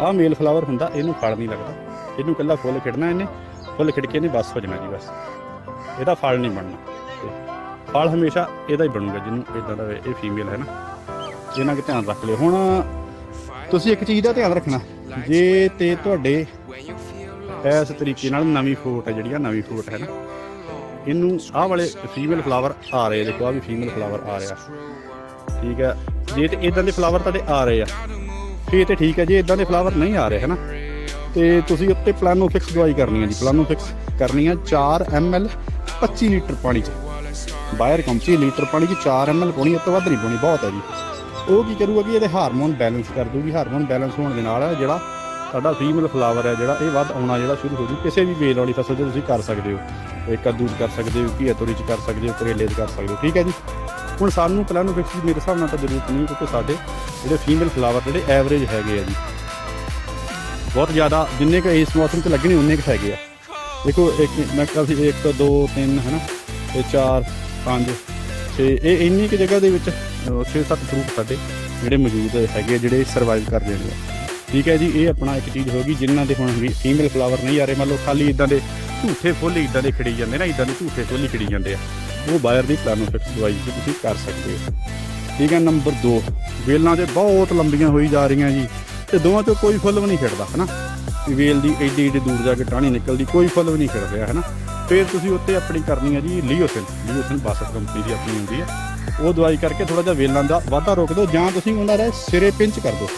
ਆਹ ਮੇਲ ਫਲਾਵਰ ਹੁੰਦਾ, ਇਹਨੂੰ ਫਲ ਨਹੀਂ ਲੱਗਦਾ। ਇਹਨੂੰ ਇਕੱਲਾ ਫੁੱਲ ਖਿੜਨਾ ਇਹਨੇ, ਫੁੱਲ ਖਿੜ ਕੇ ਇਹਨੇ ਬਸ ਹੋ ਜਾਣਾ ਜੀ ਬਸ। ਇਹਦਾ ਫਲ ਨਹੀਂ ਬਣਨਾ। ਫਲ ਹਮੇਸ਼ਾ ਇਹਦਾ ਹੀ ਬਣੂਗਾ, ਜਿਹਨੂੰ ਇਦਾਂ ਦਾ ਇਹ ਫੀਮੇਲ ਹੈ ਨਾ। ਇਹਨਾਂ ਕਿ ਧਿਆਨ ਰੱਖ ਲਿਓ ਹੁਣ ਤੁਸੀਂ ਇੱਕ ਚੀਜ਼ ਦਾ ਧਿਆਨ ਰੱਖਣਾ। ਜੇ ਤੇ ਤੁਹਾਡੇ ਇਸ ਤਰੀਕੇ ਨਾਲ ਨਵੀਂ ਫਰੂਟ ਹੈ ਜਿਹੜੀ ਆ ਨਵੀਂ ਫਰੂਟ ਹੈ ਨਾ। ਇਹਨੂੰ ਆਹ ਵਾਲੇ ਫੀਮੇਲ ਫਲਾਵਰ ਆ ਰਹੇ ਦੇਖੋ ਆ ਵੀ ਫੀਮੇਲ ਫਲਾਵਰ ਆ ਰਿਹਾ। ਠੀਕ ਹੈ। ਜੇ ਤੇ ਇਦਾਂ ਦੇ ਫਲਾਵਰ ਤੁਹਾਡੇ ਆ ਰਹੇ ਆ। ਫੇਰ ਤੇ ਠੀਕ ਹੈ ਜੇ ਇਦਾਂ ਦੇ ਫਲਾਵਰ ਨਹੀਂ ਆ ਰਹੇ ਹਨਾ ਤੇ ਤੁਸੀਂ ਉੱਤੇ ਪਲਾਨੋ ਫਿਕਸ ਦਵਾਈ ਕਰਨੀ ਹੈ ਜੀ ਪਲਾਨੋ ਫਿਕਸ ਕਰਨੀ ਹੈ 4 ml 25 ਲੀਟਰ ਪਾਣੀ 'ਚ। ਬਾਹਰ ਕੰਪਨੀ ਲੀਟਰ ਪਾਣੀ 'ਚ 4 ml ਪਾਉਣੀ ਇਸ ਤੋਂ ਵੱਧ ਨਹੀਂ ਪਾਉਣੀ, ਬਹੁਤ ਹੈ ਜੀ। ਉਹ ਕੀ ਕਰੂਗਾ ਕਿ ਇਹਦੇ ਹਾਰਮੋਨ ਬੈਲੈਂਸ ਕਰ ਦੂਗੀ ਹਾਰਮੋਨ ਬੈਲੈਂਸ ਹੋਣ ਦੇ ਨਾਲ ਜਿਹੜਾ ਸਾਡਾ ਫੀਮੇਲ ਫਲਾਵਰ ਹੈ, ਜਿਹੜਾ ਇਹ ਵੱਧ ਆਉਣਾ ਜਿਹੜਾ ਸ਼ੁਰੂ ਹੋ ਜੂ, ਕਿਸੇ ਵੀ ਵੇਲ ਵਾਲੀ ਫਸਲ 'ਚ ਤੁਸੀਂ ਕਰ ਸਕਦੇ ਹੋ। ਇਹ ਕੱਦੂ 'ਚ ਕਰ ਸਕਦੇ ਹੋ, ਘੀਆ ਤੋਰੀ 'ਚ ਕਰ ਸਕਦੇ ਹੋ, ਕਰੇਲੇ 'ਚ ਕਰ ਸਕਦੇ ਹੋ, ਠੀਕ ਹੈ ਜੀ? ਹੁਣ ਸਾਨੂੰ ਪਲਾਨੋ ਫਿਕਸ ਮੇਰੇ ਹਿਸਾਬ ਨਾਲ ਤਾਂ ਜ਼ਰੂਰਤ ਨਹੀਂ, ਕਿਉਂਕਿ ਸਾਡੇ ਜਿਹੜੇ ਫੀਮੇਲ ਫਲਾਵਰ ਜਿਹੜੇ ਐਵਰੇਜ ਹੈਗੇ ਆ ਜੀ। ਬਹੁਤ ਜ਼ਿਆਦਾ, ਜਿੰਨੇ ਕੁ ਇਸ ਮੌਸਮ 'ਚ ਲੱਗਣੇ, ਉਨੇ ਕੁ ਹੈਗੇ ਆ। ਦੇਖੋ, ਇੱਕ ਮੈਂ ਕਿਹਾ ਸੀ 1 2 3 ਨਾ ਤੇ 4 5 6 ਇਹ ਇੰਨੀ ਕੁ ਜਗ੍ਹਾ ਦੇ ਵਿੱਚ 6-7 ਫਰੂਟ ਸਾਡੇ ਜਿਹੜੇ ਮੌਜੂਦ ਹੈਗੇ ਜਿਹੜੇ ਸਰਵਾਈਵ ਕਰ ਰਹੇ ਨੇ। ਠੀਕ ਹੈ ਜੀ, ਇਹ ਆਪਣਾ ਇੱਕ ਚੀਜ਼ ਹੋ ਗਈ, ਜਿਨ੍ਹਾਂ ਦੇ ਹੁਣ ਫੀਮੇਲ ਫਲਾਵਰ ਨਹੀਂ ਆ ਰਹੇ। ਮੰਨ ਲਓ, ਖਾਲੀ ਇਦਾਂ ਦੇ ਝੂਠੇ ਫੁੱਲ ਇਦਾਂ ਦੇ ਖਿੜੀ ਜਾਂਦੇ ਨਾ, ਇਦਾਂ ਦੇ ਝੂਠੇ ਫੁੱਲ ਹੀ ਖਿੜੀ ਜਾਂਦੇ ਆ। ਉਹ ਬਾਇਰ ਦੀ ਪਲਾਨੋਫਿਕਸ ਦਵਾਈ ਤੇ ਤੁਸੀਂ ਕਰ ਸਕਦੇ ਹੋ। ਠੀਕ ਹੈ, ਨੰਬਰ 2 ਵੇਲਾਂ ਤੇ ਬਹੁਤ ਲੰਬੀਆਂ ਹੋਈ ਜਾ ਰਹੀਆਂ ਜੀ। ਤੇ ਦੋਵਾਂ ਚੋਂ ਕੋਈ ਫੁੱਲ ਵੀ ਨਹੀਂ ਖਿੜਦਾ, ਹਨਾ? ਵੀ ਵੇਲ ਦੀ ਐਡੀ ਏਡੀ ਦੂਰ ਜਾ ਕੇ ਟਾਹਣੀ ਨਿਕਲਦੀ, ਕੋਈ ਫੁੱਲ ਵੀ ਨਹੀਂ ਖਿੜ ਰਿਹਾ, ਹਨਾ? ਫਿਰ ਤੁਸੀਂ ਉੱਤੇ ਆਪਣੀ ਕਰਨੀ ਹੈ ਜੀ ਲੀਓਸਿਨ। ਲੀਓਸਿਨ ਬਾਸਟ ਕੰਪਨੀ ਦੀ ਆਪਣੀ ਹੁੰਦੀ ਹੈ। ਉਹ ਦਵਾਈ ਕਰਕੇ ਥੋੜਾ ਜਿਹਾ ਵੇਲਾਂ ਦਾ ਵਾਧਾ ਰੋਕ ਦਿਓ, ਜਾਂ ਤੁਸੀਂ ਉਹਨਾਂ ਦੇ ਸਿਰੇ ਪਿੰਚ ਕਰ ਦਿਓ।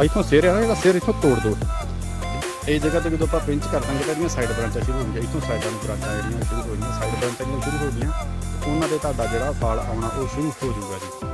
ਆ ਇੱਥੋਂ ਸਿਰ ਹੈ ਨਾ ਇਹਦਾ ਸਿਰ ਇੱਥੋਂ ਤੋੜ ਦਿਓ। ਇਹ ਜਗ੍ਹਾ ਤੇ ਜਦੋਂ ਆਪਾਂ ਪਿੰਚ ਕਰ ਦਾਂਗੇ ਤਾਂ ਇਹਦੀਆਂ ਸਾਈਡ ਬ੍ਰਾਂਚਾਂ ਸ਼ੁਰੂ ਹੋਣਗੀਆਂ ਇੱਥੋਂ ਸਾਈਡਾਂ ਨੂੰ ਬ੍ਰਾਂਚਾਂ ਜਿਹੜੀਆਂ ਸ਼ੁਰੂ ਹੋ ਗਈਆਂ ਸਾਈਡ ਬ੍ਰਾਂਚਾਂ ਜਿਹੜੀਆਂ ਸ਼ੁਰੂ ਹੋ ਗਈਆਂ, ਉਹਨਾਂ ਦੇ ਤੁਹਾਡਾ ਜਿਹੜਾ ਫਾਲ ਆਉਣਾ ਉਹ ਸ਼ੁਰੂ ਹੋ ਜਾਊਗਾ ਜੀ।